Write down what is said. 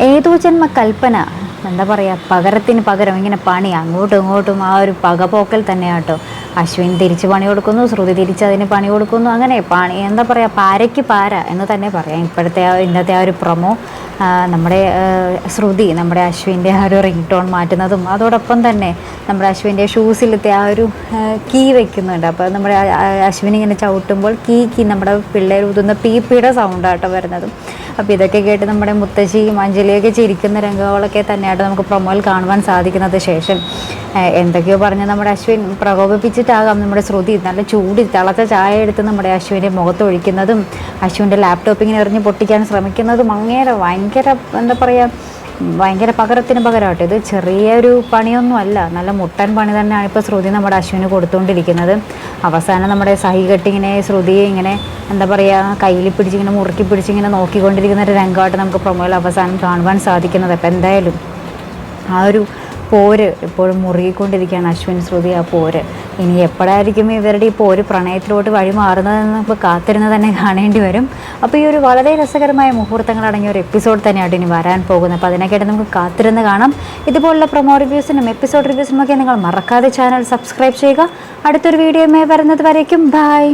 ഏതോ ജന്മ കൽപ്പന? എന്താ പറയുക പകരത്തിന് പകരം ഇങ്ങനെ പണി. അങ്ങോട്ടും ഇങ്ങോട്ടും ആ ഒരു പകപോക്കൽ തന്നെയാട്ടോ. അശ്വിൻ തിരിച്ച് പണി കൊടുക്കുന്നു ശ്രുതി തിരിച്ച് അതിന് പണി കൊടുക്കുന്നു. അങ്ങനെ പണി എന്താ പറയുക പാരയ്ക്ക് പാര എന്ന് തന്നെ പറയാം. ഇപ്പോഴത്തെ ഇന്നത്തെ ആ ഒരു പ്രൊമോ നമ്മുടെ ശ്രുതി നമ്മുടെ അശ്വിന്റെ ആ ഒരു റിംഗ് ടോൺ മാറ്റുന്നതും അതോടൊപ്പം തന്നെ നമ്മുടെ അശ്വിന്റെ ഷൂസിലത്തെ ആ ഒരു കീ വെക്കുന്നുണ്ട്. അപ്പോൾ നമ്മുടെ അശ്വിൻ ഇങ്ങനെ ചവിട്ടുമ്പോൾ കീ കീ നമ്മുടെ പിള്ളേർ ഊതുന്ന പീപ്പിയുടെ സൗണ്ടാട്ടോ വരുന്നതും. അപ്പോൾ ഇതൊക്കെ കേട്ട് നമ്മുടെ മുത്തശ്ശിയും അഞ്ജലിയൊക്കെ ചിരിക്കുന്ന രംഗങ്ങളൊക്കെ തന്നെയായിട്ട് നമുക്ക് പ്രൊമോയിൽ കാണുവാൻ സാധിക്കുന്നത് ശേഷം എന്തൊക്കെയോ പറഞ്ഞ് നമ്മുടെ അശ്വിൻ പ്രകോപിപ്പിച്ചിട്ടാകാം നമ്മുടെ ശ്രുതി. നല്ല ചൂടി തിളച്ച ചായ എടുത്ത് നമ്മുടെ അശ്വിന്റെ മുഖത്ത് ഒഴിക്കുന്നതും അശ്വിന്റെ ലാപ്ടോപ്പ് ഇങ്ങനെ എറിഞ്ഞ് പൊട്ടിക്കാൻ ശ്രമിക്കുന്നതും അങ്ങനെ ഭയങ്കര എന്താ പറയുക ഭയങ്കര പകരത്തിന് പകരമായിട്ട് ഇത് ചെറിയൊരു പണിയൊന്നും അല്ല നല്ല മുട്ടൻ പണി തന്നെയാണ് ഇപ്പോൾ ശ്രുതി നമ്മുടെ അശ്വിന് കൊടുത്തുകൊണ്ടിരിക്കുന്നത് അവസാനം നമ്മുടെ സഹി കെട്ടിങ്ങനെ ശ്രുതിയെ ഇങ്ങനെ എന്താ പറയുക കയ്യിൽ പിടിച്ചിങ്ങനെ മുറുക്കി പിടിച്ചിങ്ങനെ നോക്കിക്കൊണ്ടിരിക്കുന്ന ഒരു രംഗമായിട്ട് നമുക്ക് പ്രൊമോയിൽ അവസാനം കാണുവാൻ സാധിക്കുന്നത്. അപ്പോൾ എന്തായാലും ആ ഒരു പോര്. ഇപ്പോഴും മുറുകിക്കൊണ്ടിരിക്കുകയാണ് അശ്വിൻ ശ്രുതി ആ പോര്. ഇനി എപ്പോഴായിരിക്കും ഇവരുടെ ഈ പോര് പ്രണയത്തിലോട്ട് വഴി മാറുന്നതെന്ന് ഇപ്പോൾ കാത്തിരുന്ന് തന്നെ കാണേണ്ടി വരും. അപ്പോൾ ഈ ഒരു വളരെ രസകരമായ മുഹൂർത്തങ്ങൾ അടങ്ങിയ ഒരു എപ്പിസോഡ് തന്നെയാണ് ഇനി വരാൻ പോകുന്നത്. അപ്പോൾ അതിനൊക്കെയായിട്ട് നമുക്ക് കാത്തിരുന്ന് കാണാം. ഇതുപോലുള്ള പ്രൊമോ റിവ്യൂസിനും എപ്പിസോഡ് റിവ്യൂസിനും ഒക്കെ നിങ്ങൾ മറക്കാതെ ചാനൽ സബ്സ്ക്രൈബ് ചെയ്യുക. അടുത്തൊരു വീഡിയോയുമായി വരുന്നത് വരയ്ക്കും ബൈ